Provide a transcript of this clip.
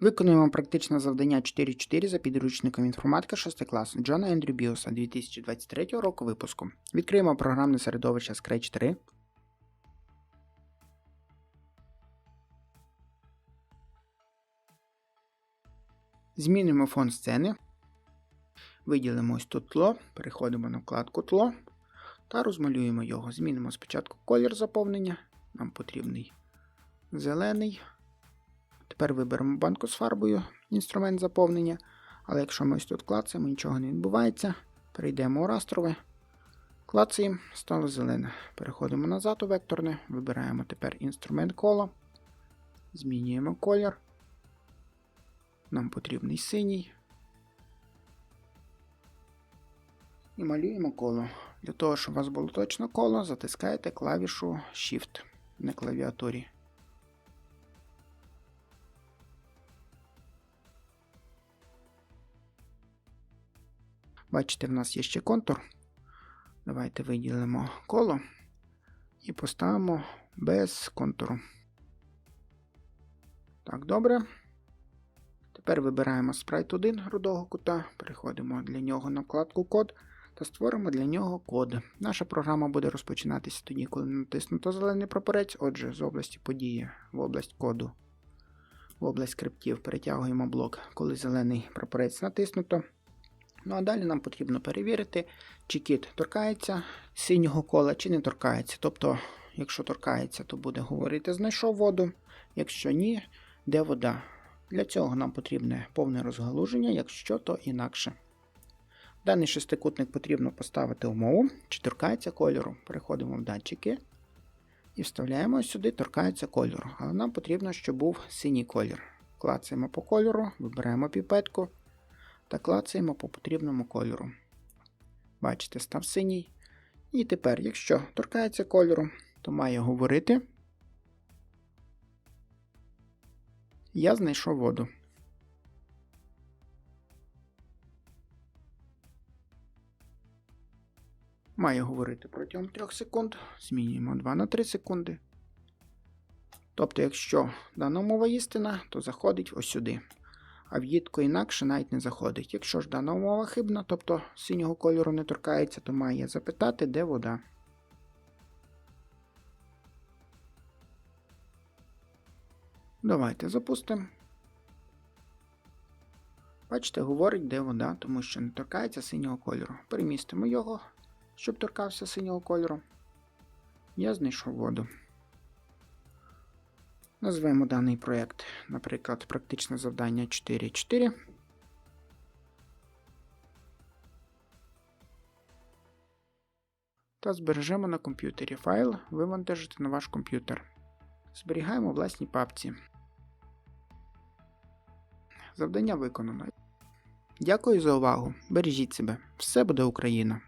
Виконуємо практичне завдання 4.4 за підручником інформатика 6 класу Джона Ендрю Біоса 2023 року випуску. Відкриємо програмне середовище Scratch 3. Змінимо фон сцени. Виділимо ось тут тло, переходимо на вкладку тло та розмалюємо його. Змінимо спочатку колір заповнення. Нам потрібний зелений. Тепер виберемо банку з фарбою, інструмент заповнення. Але якщо ми ось тут клацаємо, нічого не відбувається. Перейдемо у растрове. Клацаємо, стало зелене. Переходимо назад у векторне, вибираємо тепер інструмент коло. Змінюємо колір. Нам потрібний синій. І малюємо коло. Для того, щоб у вас було точно коло, затискаєте клавішу Shift на клавіатурі. Бачите, в нас є ще контур. Давайте виділимо коло і поставимо без контуру. Так, добре. Тепер вибираємо спрайт 1 грудого кута, переходимо для нього на вкладку код та створимо для нього код. Наша програма буде розпочинатися тоді, коли натиснуто зелений прапорець. Отже, з області події в область коду, в область скриптів перетягуємо блок, коли зелений прапорець натиснуто. Ну а далі нам потрібно перевірити, чи кіт торкається синього кола, чи не торкається. Тобто, якщо торкається, то буде говорити знайшов воду, якщо ні, де вода. Для цього нам потрібне повне розгалуження, якщо то інакше. Даний шестикутник потрібно поставити умову, чи торкається кольору. Переходимо в датчики і вставляємо сюди торкається кольору. Але нам потрібно, щоб був синій колір. Клацаємо по кольору, вибираємо піпетку та клацаємо по потрібному кольору. Бачите, став синій. І тепер, якщо торкається кольору, то має говорити. Я знайшов воду. Має говорити протягом 3 секунд. Змінюємо 2 на 3 секунди. Тобто, якщо дана мова істина, то заходить ось сюди. А в'їдко інакше навіть не заходить. Якщо ж дана умова хибна, тобто синього кольору не торкається, то має запитати, де вода. Давайте запустимо. Бачите, говорить, де вода, тому що не торкається синього кольору. Перемістимо його, щоб торкався синього кольору. Я знайшов воду. Назвемо даний проєкт, наприклад, практичне завдання 4.4. Та збережемо на комп'ютері файл, вивантажити на ваш комп'ютер. Зберігаємо в власній папці. Завдання виконано. Дякую за увагу. Бережіть себе. Все буде Україна!